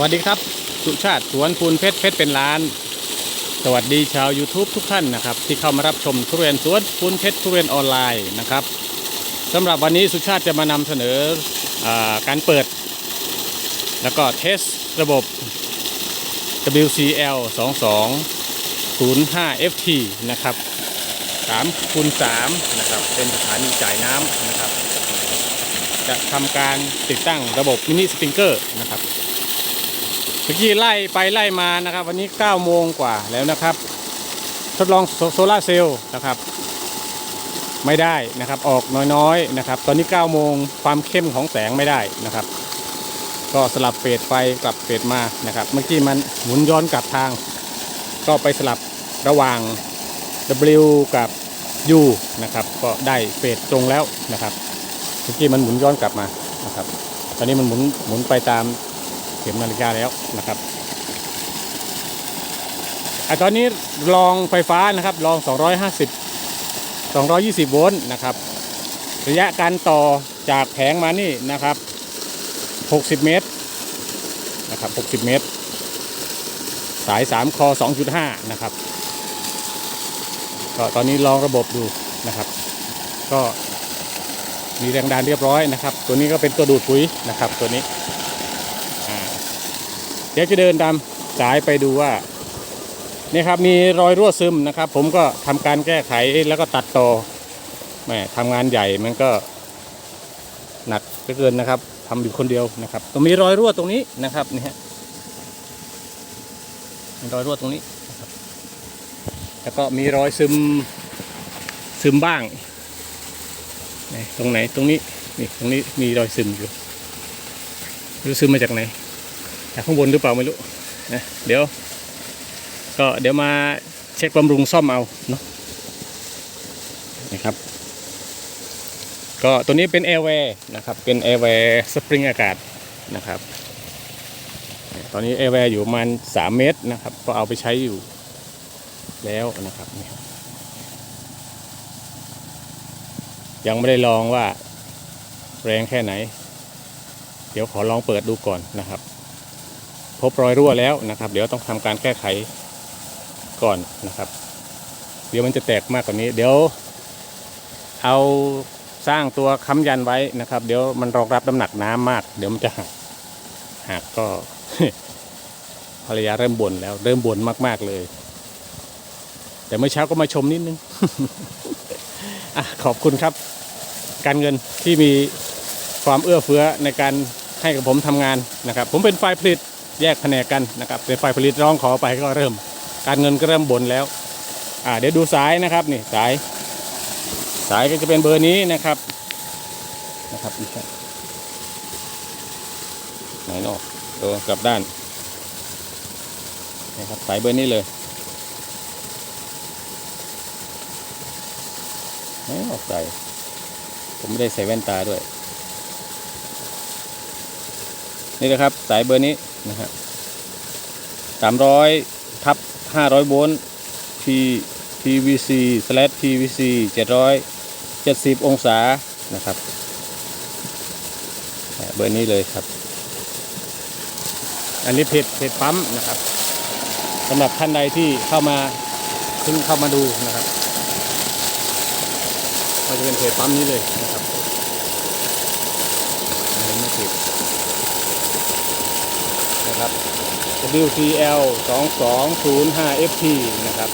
วัสดีครับ สุชาติสวนคุณเพชรเพชรเป็นล้าน สวัสดีชาว YouTube ทุกท่านนะครับ ที่เข้ามารับชมทุเรียนสวนคุณเพชรทุเรียนออนไลน์นะครับสำหรับวันนี้สุชาติจะมานำเสนออการเปิด แล้วก็เทสระบบ WCL 2205 FT นะครับ3คูณ3นะครับ เป็นสถานีจ่ายน้ำนะครับ จะทำการติดตั้งระบบมินิสปริงเกอร์นะครับ เมื่อกี้ไล่ไปไล่มานะครับ วันนี้9โมงกว่าแล้วนะครับ ทดลองโซลาร์เซลล์นะครับ ไม่ได้นะครับออกน้อยๆนะครับ ตอนนี้9โมงความเข้มของแสงไม่ได้นะครับ ก็สลับเฟดไปกลับเฟดมานะครับ เมื่อกี้มันหมุนย้อนกลับทาง ก็ไปสลับระหว่าง W กับ U นะครับก็ได้เฟดตรงแล้วนะครับเมื่อกี้มันหมุนย้อนกลับมานะครับ ตอนนี้มันหมุนหมุนไปตาม เข็มนาฬิกาแล้วนะครับอตอนนี้ลองไฟฟ้านะครับลอง 250 220 โวลต์นะครับ ระยะการต่อจากแผงมานี่นะครับ 60 เมตรนะครับ 60 เมตร สาย 3 คอ 2.5 นะครับก็ตอนนี้ลองระบบดูนะครับ ก็มีแรงดันเรียบร้อยนะครับ ตัวนี้ก็เป็นตัวดูดปุ๋ยนะครับตัวนี้ เดี๋ยวจะเดินตามสายไปดูว่านี่ครับมีรอยรั่วซึมนะครับ ผมก็ทำการแก้ไขแล้วก็ตัดต่อแหมทำงานใหญ่มันก็หนักเหลือเกินนะครับทำอยู่คนเดียวนะครับ ตรงมีรอยรั่วตรงนี้นะครับนี่ฮะมีรอยรั่วตรงนี้นะครับแล้วก็มีรอยซึมซึมบ้างตรงไหนตรงนี้นี่ตรงนี้มีรอยซึมอยู่รู้ซึมมาจากไหน ข้างบนหรือเปล่าไม่รู้นะเดี๋ยว ก็เดี๋ยวมาเช็คบำรุงซ่อมเอาเนาะนะครับ ก็ตัวนี้เป็นแอร์แวร์นะครับเป็นแอร์แวร์สปริงอากาศนะครับ ตอนนี้แอร์แวร์อยู่ประมาณ3เมตรนะครับ ก็เอาไปใช้อยู่แล้วนะครับ ยังไม่ได้ลองว่าแรงแค่ไหน เดี๋ยวขอลองเปิดดูก่อนนะครับ พบรอยรั่วแล้วนะครับ เดี๋ยวต้องทำการแก้ไขก่อนนะครับ เดี๋ยวมันจะแตกมากกว่านี้ เดี๋ยวเอาสร้างตัวค้ำยันไว้นะครับ เดี๋ยวมันรองรับน้ำหนักน้ำมาก เดี๋ยวมันจะหักหักก็ภรรยาเริ่มบ่นแล้ว เริ่มบ่นมาก ๆ เลย แต่เมื่อเช้าก็มาชมนิดนึงอะขอบคุณครับ การเงินที่มีความเอื้อเฟื้อในการให้กับผมทำงานนะครับ ผมเป็นฝ่ายผลิต แยกแผนกกันนะครับเป็นฝ่ายผลิตร้องขอไปก็เริ่ม การเงินก็เริ่มบ่นแล้วอ่าเดี๋ยวดูสายนะครับนี่สาย สายก็จะเป็นเบอร์นี้นะครับนะครับนี่ครับไหนเนาะตัวกลับด้านนะครับสายเบอร์นี้เลยไม่ออกใส่ผมไม่ได้ใส่แว่นตาด้วย นี่นะครับสายเบอร์นี้ นะครับสามร้อยทับห้าร้อยโวลต์ P PVC slash PVC เจ็ดร้อยเจ็ดสิบองศานะครับเบอร์นี้เลยครับ อันนี้เพจเพจปั๊มนะครับสำหรับท่านใดที่เข้ามาเพิ่งเข้ามาดูนะครับก็จะเป็นเพจปั๊มนี้เลยนะครับอันนี้ไม่ผิด นะครับ WTL 2205 FT นะครับ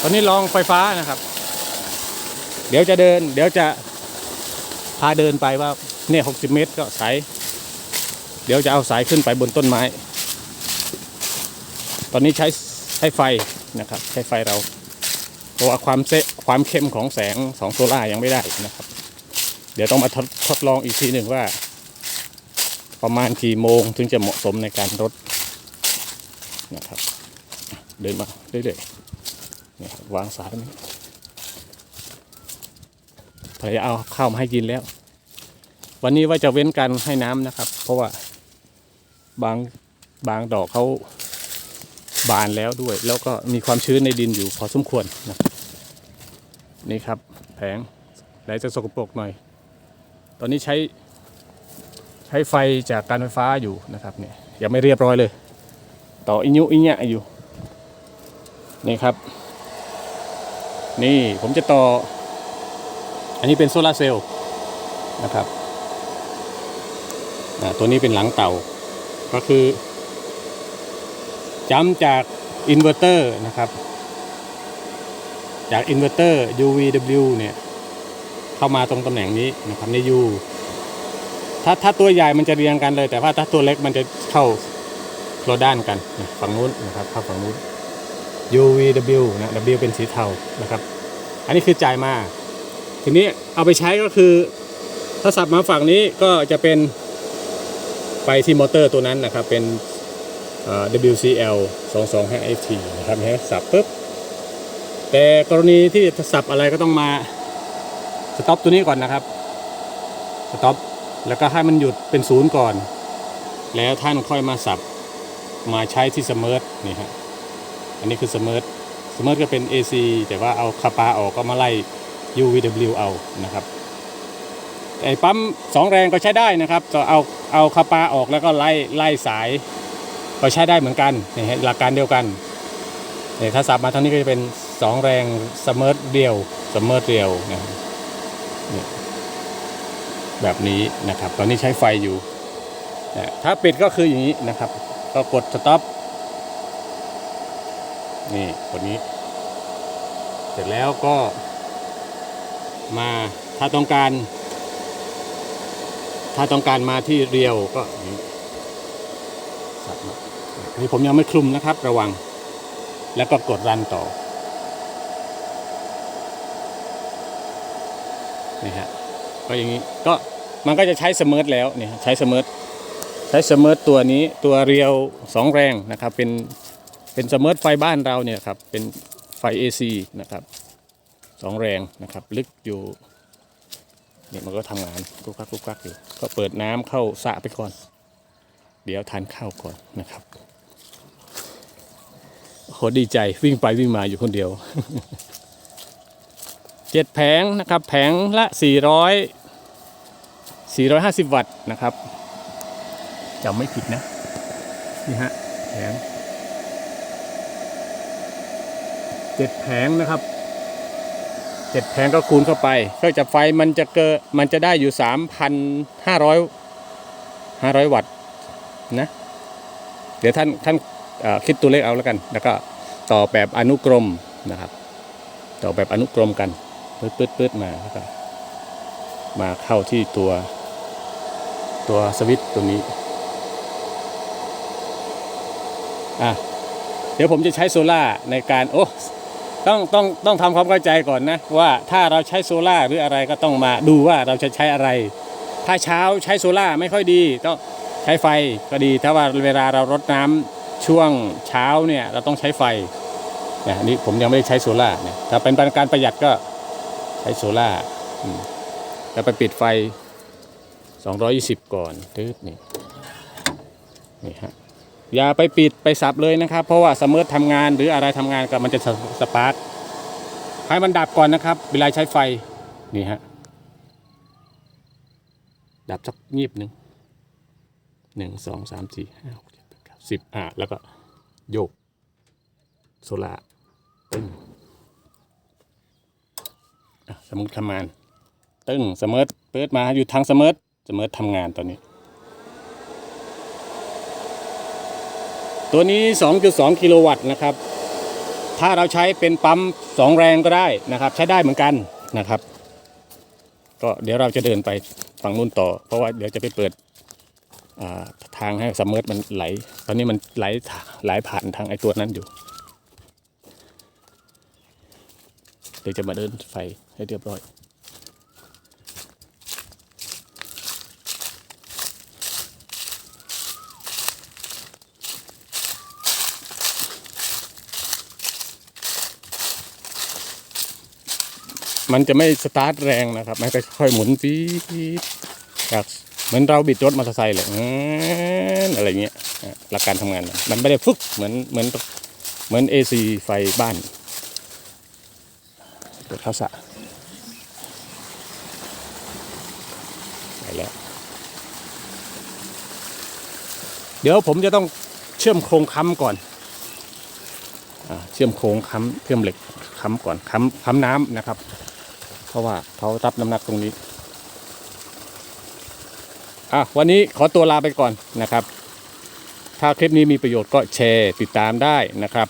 ตอนนี้ลองไฟฟ้านะครับ เดี๋ยวจะเดิน เดี๋ยวจะพาเดินไปว่าเนี่ย 60 เมตรก็สาย เดี๋ยวจะเอาสายขึ้นไปบนต้นไม้ ตอนนี้ใช้ใช้ไฟนะครับ ใช้ไฟเรา เพราะว่าความเซความเข้มของแสงสองโซล่ายังไม่ได้นะครับ เดี๋ยวต้องมาทดทดลองอีกทีหนึ่งว่า ประมาณกี่โมงถึงจะเหมาะสมในการรดนะครับ เดินมาเรื่อยๆนี่วางสายนี้ภรรยาเอาข้าวมาให้กินแล้ว วันนี้ว่าจะเว้นการให้น้ำนะครับ เพราะว่าบางบางดอกเขาบานแล้วด้วย แล้วก็มีความชื้นในดินอยู่พอสมควรนะนี่ครับแผงไหนจะสกปรกหน่อย ตอนนี้ใช้ใช้ไฟจากการไฟฟ้าอยู่นะครับเนี่ยยังไม่เรียบร้อยเลย ต่ออิญุอิญะอยู่นี่ครับ นี่ผมจะต่อ อันนี้เป็นโซลาร์เซลล์นะครับตัวนี้เป็นหลังเต่า ก็คือจำจากอินเวอร์เตอร์นะครับ จากอินเวอร์เตอร์ UVW เนี่ย เข้ามาตรงตำแหน่งนี้นะครับใน U ถ้าถ้าตัวใหญ่มันจะเรียงกันเลย แต่ว่าถ้าตัวเล็กมันจะเข้าโลด้านกันนะฝั่งนู้นนะครับเข้าฝั่งนู้น UVW นะ W เป็นสีเทานะครับ อันนี้คือจ่ายมา ทีนี้เอาไปใช้ก็คือถ้าสับมาฝั่งนี้ก็จะเป็นไฟที่มอเตอร์ตัวนั้นนะครับ เป็นเอ่อ WCL 2 2 5 FT นะครับให้สับปุ๊บแต่กรณีที่สับอะไรก็ต้องมา สต็อปตัวนี้ก่อนนะครับสต็อปแล้วก็ให้มันหยุดเป็นศูนย์ก่อน แล้วท่านค่อยมาสับมาใช้ที่สมิร์ทนี่ฮะอันนี้คือสมิร์ทสมิร์ทก็เป็น AC แต่ว่าเอาคาปาออกก็มาไล่ UVW เอานะครับไอ้ปั๊มสองแรงก็ใช้ได้นะครับก็เอาเอาคาปาออกแล้วก็ไล่ไล่สายก็ใช้ได้เหมือนกันนี่ฮะหลักการเดียวกันเนี่ยถ้าสับมาทางนี้ก็จะเป็นสองแรงสมิร์ทเดียวสมิร์ทเดียวนะครับ เนี่ยแบบนี้นะครับ ตอนนี้ใช้ไฟอยู่นะถ้าปิดก็คืออย่างนี้นะครับ ก็กดสต็อปนี่คนนี้ เสร็จแล้วก็มาถ้าต้องการ ถ้าต้องการมาที่เรียวก็อย่างนี้สับนี่ผมยังไม่คลุมนะครับ ระวัง แล้วก็กดรันต่อ นี่ฮะก็อย่างนี้ก็มันก็จะใช้เสมิร์ทแล้วเนี่ยใช้เสมิร์ทใช้เสมิร์ทตัวนี้ตัวเรียวสองแรงนะครับ เป็นเป็นสมมติไฟบ้านเราเนี่ยครับเป็นไฟ AC นะครับสองแรงนะครับ ลึกอยู่เนี่ยมันก็ทำงานกุกกักกุกกักอยู่ก็เปิดน้ำเข้าสระไปก่อน เดี๋ยวทานข้าวก่อนนะครับโหดีใจวิ่งไปวิ่งมาอยู่คนเดียว เจ็ดแผงนะครับ แผงละ 400 450 วัตต์นะครับจำไม่ผิดนะ นี่ฮะแผงเจ็ดแผงนะครับเจ็ดแผงก็คูณเข้าไป ก็จะไฟมันจะเกิดมันจะได้อยู่สามพันห้าร้อยห้าร้อยวัตต์นะ เดี๋ยวท่านท่านคิดตัวเลขเอาแล้วกัน แล้วก็ต่อแบบอนุกรมนะครับ ต่อแบบอนุกรมกัน ปืดปืดปืดมาแล้วก็มาเข้าที่ตัว ตัวสวิตตรงนี้ อะ เดี๋ยวผมจะใช้โซล่าในการ โอ้ ต้องต้องต้องทำความเข้าใจก่อนนะ ว่าถ้าเราใช้โซล่าหรืออะไรก็ต้องมาดูว่าเราจะใช้อะไร ถ้าเช้าใช้โซล่าไม่ค่อยดี ต้องใช้ไฟก็ดี ถ้าว่าเวลาเรารดน้ำช่วงเช้าเนี่ย เราต้องใช้ไฟเนี่ยนนี้ผมยังไม่ได้ใช้โซล่าเนี่ยถ้าเป็นการประหยัดก็ ช้โซล่าร์อืมแล้วไปปิดไฟ 220 ก่อนตึ๊ดนี่นี่ฮะอย่าไปปิดไปสับเลยนะครับ เพราะว่าสมมติทำงานหรืออะไรทำงานกับมันจะสสปาร์กให้มันดับก่อนนะครับ เวลาใช้ไฟนี่ฮะดับสักงีบหนึ่งหนึ่งสองสามสี่ห้าหกเจ็ดแปดเก้าสิบอะแล้วก็โยกโซล่าร์ตึ้งอะ สมมติทำงาน ตึ้งสมมติเปิดมาอยู่ทางสมมติสมมติทำงานตอนนี้ ตัวนี้ 2.2 กิโลวัตต์นะครับ ถ้าเราใช้เป็นปั๊ม2 แรงก็ได้นะครับ ใช้ได้เหมือนกันนะครับ ก็เดี๋ยวเราจะเดินไปฝั่งนู้นต่อ เพราะว่าเดี๋ยวจะไปเปิดาทางให้ซัมมอร์มันไหล ตอนนี้มันไหลไหลผ่านทางไอ้ตัวนั้นอยู่เดี๋ยวจะมาเดินไฟ ให้เรียบร้อย มันจะไม่สตาร์ทแรงนะครับ มันก็ค่อยหมุนปี๊ดจากเหมือนเราบิดรถมอเตอร์ไซค์เลยอื้อะไรเงี้ยหลักการทำงาน มันไม่ได้ฟึกเหมือนเหมือนเหมือน AC ไฟบ้านเปิดข้าสระไป แล้วดี๋ยวผมจะต้องเชื่อมโครงค้ำก่อนอเชื่อมโครงค้ำเชื่อมเหล็กค้ำก่อนค้ำค้ำน้ำนะครับ เพราะว่าเขารับน้ำหนักตรงนี้อะวันนี้ขอตัวลาไปก่อนนะครับ ถ้าคลิปนี้มีประโยชน์ก็แชร์ติดตามได้นะครับ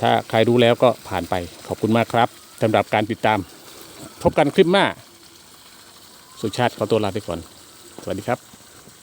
ถ้าใครรู้แล้วก็ผ่านไปขอบคุณมากครับสำหรับการติดตาม พบกันคลิปหน้า สุชาติขอตัวลาไปก่อน สวัสดีครับ